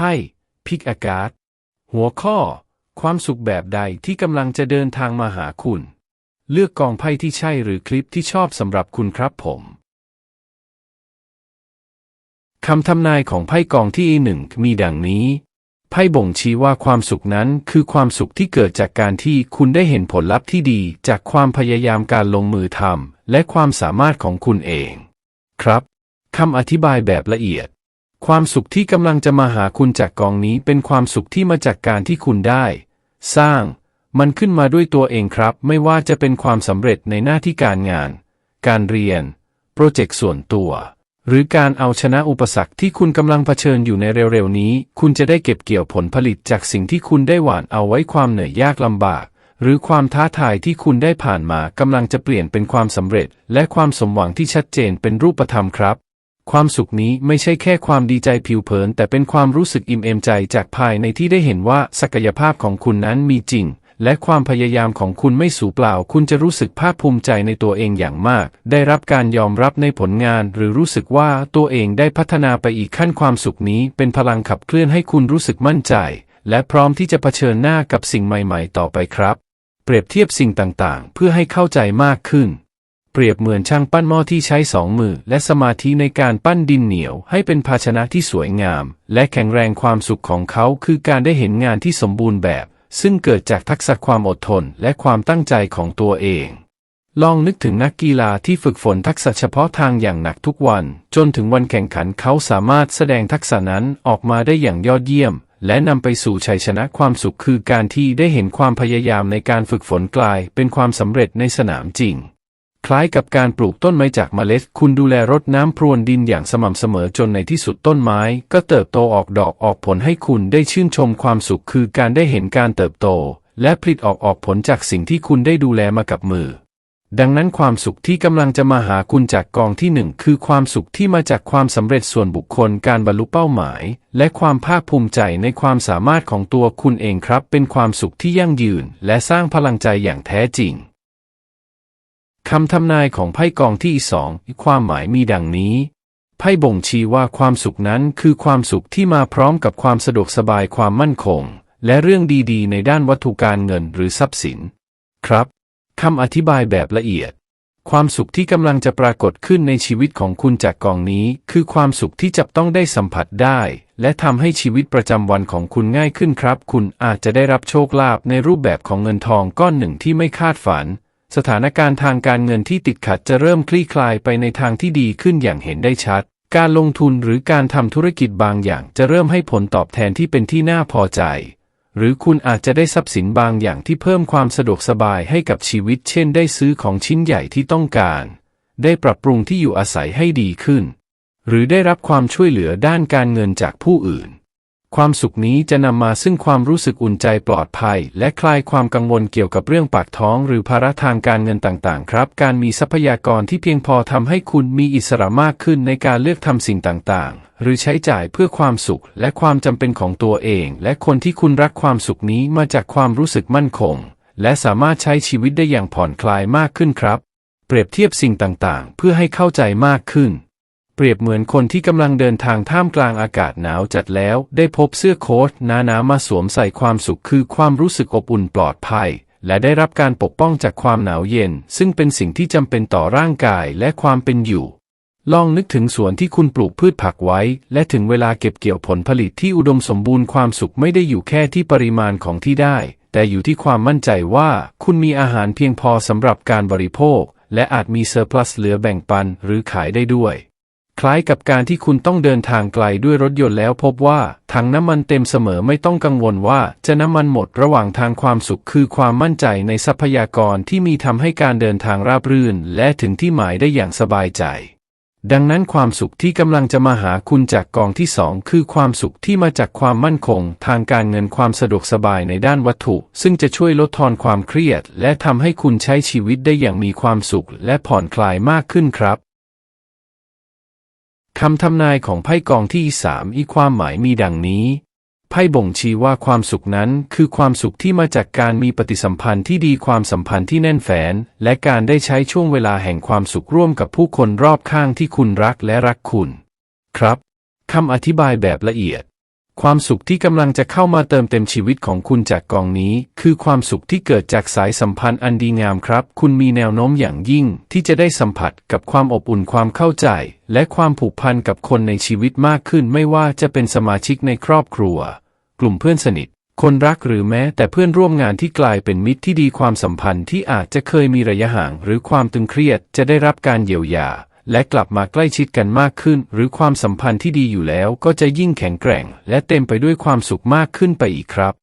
พ่ พิกอากาศ หัวข้อ ความสุขแบบใดที่กำลังจะเดินทางมาหาคุณ เลือกกองไพ่ที่ใช่หรือคลิปที่ชอบสำหรับคุณครับผมคำทำนายของไพ่กองที่หนึ่งมีดังนี้ ไพ่บ่งชี้ว่าความสุขนั้นคือความสุขที่เกิดจากการที่คุณได้เห็นผลลัพธ์ที่ดีจากความพยายามการลงมือทำและความสามารถของคุณเอง ครับคำอธิบายแบบละเอียด ความสุขที่กำลังจะมาหาคุณจากกองนี้เป็นความสุขที่มาจากการที่คุณได้ สร้างมันขึ้นมาด้วยตัวเองครับ ไม่ว่าจะเป็นความสำเร็จในหน้าที่การงาน การเรียน โปรเจกต์ส่วนตัว หรือการเอาชนะอุปสรรคที่คุณกำลังเผชิญอยู่ในเร็วๆนี้ คุณจะได้เก็บเกี่ยวผลผลิตจากสิ่งที่คุณได้หว่านเอาไว้ความเหนื่อยยากลำบาก หรือความท้าทายที่คุณได้ผ่านมากำลังจะเปลี่ยนเป็นความสำเร็จ และความสมหวังที่ชัดเจนเป็นรูปธรรมครับ ความสุขนี้ไม่ใช่แค่ความดีใจผิวเผิน แต่เป็นความรู้สึกอิ่มเอมใจจากภายในที่ได้เห็นว่าศักยภาพของคุณนั้นมีจริง และความพยายามของคุณไม่สูญเปล่า คุณจะรู้สึกภาคภูมิใจในตัวเองอย่างมาก ได้รับการยอมรับในผลงาน หรือรู้สึกว่าตัวเองได้พัฒนาไปอีกขั้นความสุขนี้ เป็นพลังขับเคลื่อนให้คุณรู้สึกมั่นใจ และพร้อมที่จะเผชิญหน้ากับสิ่งใหม่ ๆ ต่อไปครับ เปรียบเทียบสิ่งต่างๆ เพื่อให้เข้าใจมากขึ้น เปรียบเหมือนช่างปั้นหม้อที่ใช้สองมือ และสมาธิในการปั้นดินเหนียว ให้เป็นภาชนะที่สวยงาม และแข็งแรงความสุขของเขาคือการได้เห็นงานที่สมบูรณ์แบบ ซึ่งเกิดจากทักษะความอดทนและความตั้งใจของตัวเอง ลองนึกถึงนักกีฬาที่ฝึกฝนทักษะเฉพาะทางอย่างหนักทุกวัน จนถึงวันแข่งขันเขาสามารถแสดงทักษะนั้นออกมาได้อย่างยอดเยี่ยม และนำไปสู่ชัยชนะความสุขคือการที่ได้เห็นความพยายามในการฝึกฝนกลาย เป็นความสำเร็จในสนามจริง ล้ายกับการปลูกต้นไม้จากเมล็ด คุณดูแลรดน้ำพรวนดินอย่างสม่ำเสมอจนในที่สุดต้นไม้ ก็เติบโตออกดอกออกผลให้คุณได้ชื่นชมความสุขคือการได้เห็นการเติบโต และผลิตออกออกผลจากสิ่งที่คุณได้ดูแลมากับมือ ดังนั้นความสุขที่กำลังจะมาหาคุณจากกองที่หนึ่งคือความสุขที่มาจากความสำเร็จส่วนบุคคลการบรรลุเป้าหมาย และความภาคภูมิใจในความสามารถของตัวคุณเองครับ เป็นความสุขที่ยั่งยืน และสร้างพลังใจอย่างแท้จริง คำทำนายของไพ่กองที่สองความหมายมีดังนี้ ไพ่บ่งชี้ว่าความสุขนั้นคือความสุขที่มาพร้อมกับความสะดวกสบายความมั่นคง และเรื่องดีๆ ในด้านวัตถุการเงินหรือทรัพย์สิน ครับคำอธิบายแบบละเอียด ความสุขที่กำลังจะปรากฏขึ้นในชีวิตของคุณจากกองนี้ คือความสุขที่จับต้องได้สัมผัสได้ และทำให้ชีวิตประจำวันของคุณง่ายขึ้นครับ คุณอาจจะได้รับโชคลาภในรูปแบบของเงินทองก้อนหนึ่งที่ไม่คาดฝัน สถานการณ์ทางการเงินที่ติดขัดจะเริ่มคลี่คลายไปในทางที่ดีขึ้นอย่างเห็นได้ชัด การลงทุนหรือการทำธุรกิจบางอย่างจะเริ่มให้ผลตอบแทนที่เป็นที่น่าพอใจ หรือคุณอาจจะได้ทรัพย์สินบางอย่างที่เพิ่มความสะดวกสบายให้กับชีวิต เช่น ได้ซื้อของชิ้นใหญ่ที่ต้องการ ได้ปรับปรุงที่อยู่อาศัยให้ดีขึ้น หรือได้รับความช่วยเหลือด้านการเงินจากผู้อื่น ความสุขนี้จะนำมาซึ่งความรู้สึกอุ่นใจปลอดภัย และคลายความกังวลเกี่ยวกับเรื่องปากท้อง หรือภาระทางการเงินต่างๆ ครับ การมีทรัพยากรที่เพียงพอทำให้คุณมีอิสระมากขึ้นในการเลือกทำสิ่งต่างๆ หรือใช้จ่ายเพื่อความสุขและความจำเป็นของตัวเอง และคนที่คุณรักความสุขนี้มาจากความรู้สึกมั่นคง และสามารถใช้ชีวิตได้อย่างผ่อนคลายมากขึ้นครับ เปรียบเทียบสิ่งต่างๆ เพื่อให้เข้าใจมากขึ้น ปรียบเหมือนคนที่กำลังเดินทางท่ามกลางอากาศหนาวจัดแล้ว ได้พบเสื้อโค้ทหนาๆมาสวมใส่ความสุขคือความรู้สึกอบอุ่นปลอดภัย และได้รับการปกป้องจากความหนาวเย็น ซึ่งเป็นสิ่งที่จำเป็นต่อร่างกายและความเป็นอยู่ ลองนึกถึงสวนที่คุณปลูกพืชผักไว้ และถึงเวลาเก็บเกี่ยวผลผลิตที่อุดมสมบูรณ์ความสุขไม่ได้อยู่แค่ที่ปริมาณของที่ได้ แต่อยู่ที่ความมั่นใจว่า คุณมีอาหารเพียงพอสำหรับการบริโภค และอาจมีเซอร์พลัสเหลือแบ่งปันหรือขายได้ด้วย คล้ายกับการที่คุณต้องเดินทางไกลด้วยรถยนต์แล้วพบว่าถังน้ำมันเต็มเสมอไม่ต้องกังวลว่าจะน้ำมันหมดระหว่างทางความสุขคือความมั่นใจในทรัพยากรที่มีทำให้การเดินทางราบรื่น และถึงที่หมายได้อย่างสบายใจ ดังนั้นความสุขที่กำลังจะมาหาคุณจากกองที่สองคือความสุขที่มาจากความมั่นคง ทางการเงินความสะดวกสบายในด้านวัตถุ ซึ่งจะช่วยลดทอนความเครียด และทำให้คุณใช้ชีวิตได้อย่างมีความสุข และผ่อนคลายมากขึ้นครับ คำทำนายของไพ่กองที่สามอีความหมายมีดังนี้ ไพ่บ่งชี้ว่าความสุขนั้นคือความสุขที่มาจากการมีปฏิสัมพันธ์ที่ดีความสัมพันธ์ที่แน่นแฟ้นและการได้ใช้ช่วงเวลาแห่งความสุขร่วมกับผู้คนรอบข้างที่คุณรักและรักคุณ ครับคำอธิบายแบบละเอียด ความสุขที่กำลังจะเข้ามาเติมเต็มชีวิตของคุณจากกองนี้ คือความสุขที่เกิดจากสายสัมพันธ์อันดีงามครับ คุณมีแนวโน้มอย่างยิ่งที่จะได้สัมผัสกับความอบอุ่นความเข้าใจ และความผูกพันกับคนในชีวิตมากขึ้น ไม่ว่าจะเป็นสมาชิกในครอบครัว กลุ่มเพื่อนสนิท คนรักหรือแม้แต่เพื่อนร่วมงานที่กลายเป็นมิตรที่ดีความสัมพันธ์ที่อาจจะเคยมีระยะห่าง หรือความตึงเครียดจะได้รับการเยียวยา และกลับมาใกล้ชิดกันมากขึ้น หรือความสัมพันธ์ที่ดีอยู่แล้วก็จะยิ่งแข็งแกร่ง และเต็มไปด้วยความสุขมากขึ้นไปอีกครับ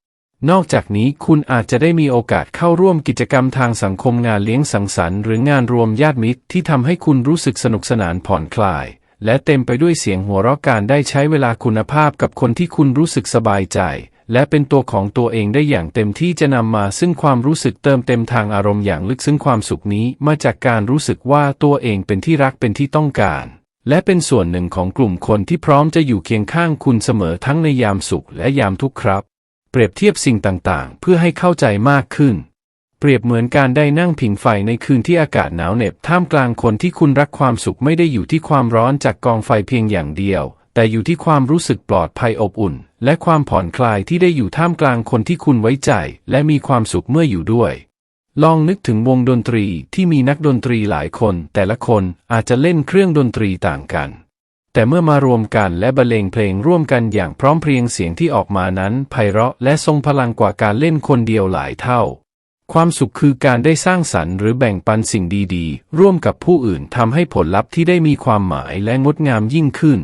นอกจากนี้คุณอาจจะได้มีโอกาสเข้าร่วมกิจกรรมทางสังคมงานเลี้ยงสังสรรค์หรืองานรวมญาติมิตรที่ทำให้คุณรู้สึกสนุกสนานผ่อนคลาย และเต็มไปด้วยเสียงหัวเราะการได้ใช้เวลาคุณภาพกับคนที่คุณรู้สึกสบายใจ และเป็นตัวของตัวเองได้อย่างเต็มที่จะนำมาซึ่งความรู้สึกเติมเต็มทางอารมณ์อย่างลึกซึ้งความสุขนี้มาจากการรู้สึกว่าตัวเองเป็นที่รักเป็นที่ต้องการ และเป็นส่วนหนึ่งของกลุ่มคนที่พร้อมจะอยู่เคียงข้างคุณเสมอทั้งในยามสุขและยามทุกข์ครับ เปรียบเทียบสิ่งต่างๆ เพื่อให้เข้าใจมากขึ้น เปรียบเหมือนการได้นั่งผิงไฟในคืนที่อากาศหนาวเหน็บท่ามกลางคนที่คุณรักความสุขไม่ได้อยู่ที่ความร้อนจากกองไฟเพียงอย่างเดียว แต่อยู่ที่ความรู้สึกปลอดภัยอบอุ่น และความผ่อนคลายที่ได้อยู่ท่ามกลางคนที่คุณไว้ใจ และมีความสุขเมื่ออยู่ด้วย ลองนึกถึงวงดนตรีที่มีนักดนตรีหลายคน แต่ละคนอาจจะเล่นเครื่องดนตรีต่างกัน แต่เมื่อมารวมกันและบรรเลงเพลงร่วมกันอย่างพร้อมเพรียงเสียงที่ออกมานั้นไพเราะและทรงพลังกว่าการเล่นคนเดียวหลายเท่าความสุขคือการได้สร้างสรรค์หรือแบ่งปันสิ่งดีๆ ร่วมกับผู้อื่นทำให้ผลลัพธ์ที่ได้มีความหมายและงดงามยิ่งขึ้น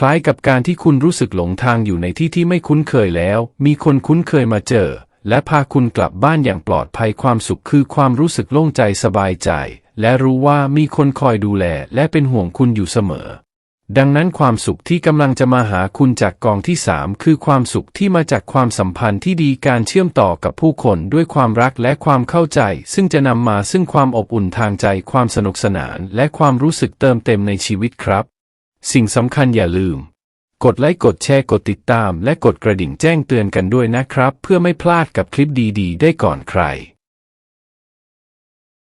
คล้ายกับการที่คุณรู้สึกหลงทางอยู่ในที่ที่ไม่คุ้นเคยแล้ว มีคนคุ้นเคยมาเจอ และพาคุณกลับบ้านอย่างปลอดภัยความสุขคือความรู้สึกโล่งใจสบายใจ และรู้ว่ามีคนคอยดูแลและเป็นห่วงคุณอยู่เสมอ ดังนั้นความสุขที่กำลังจะมาหาคุณจากกองที่สามคือความสุขที่มาจากความสัมพันธ์ที่ดีการเชื่อมต่อกับผู้คนด้วยความรักและความเข้าใจ ซึ่งจะนำมาซึ่งความอบอุ่นทางใจความสนุกสนาน และความรู้สึกเติมเต็มในชีวิตครับ สิ่งสำคัญอย่าลืม กดไลค์กดแชร์กดติดตาม และกดกระดิ่งแจ้งเตือนกันด้วยนะครับ เพื่อไม่พลาดกับคลิปดีๆ ได้ก่อนใคร